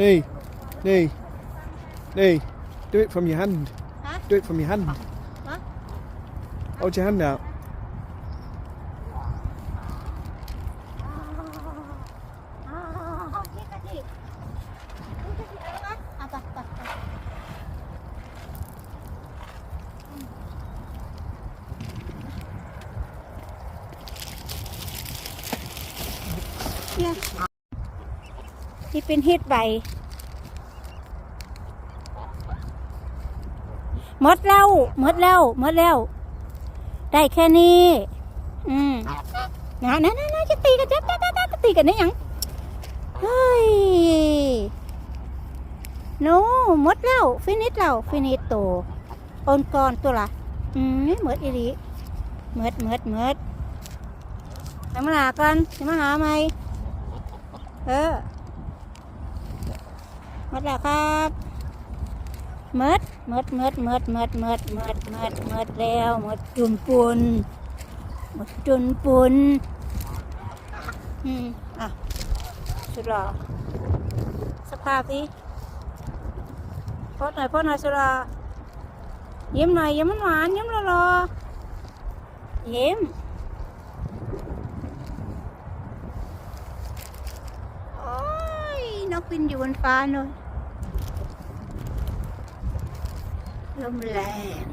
Knee, knee, knee. Do it from your hand. Huh? Do it from your hand. Hold your hand out. Yeah. ที่เป็นเฮ็ดใบหมดแล้วหมดแล้วหมดแล้ว ได้แค่นี้ อืมนะนะนะนะจะตีกันจะจะจะจะตีกันได้ยังเฮ้ยโนหมดแล้ว ฟินิชแล้วฟินิชโตอนก่อนตัวละอืมหมดอีหลีหมดหมดหมดไปมาหากันจะมาหาไหมเออ มดแล้วครับหมดหมดหมดหมดหมดหมดหมดหมดหมดแล้วหมดจุนปุนหมดจุนปุนอืมอะสุดหล่อสภาพสิโพสหน่อยโพสหน่อยสุดหล่อยิ้มหน่อยยิ้มหวานยิ้มหล่อยิ้มโอ้ยนก บินอยู่บนฟ้าโน่นลมแรง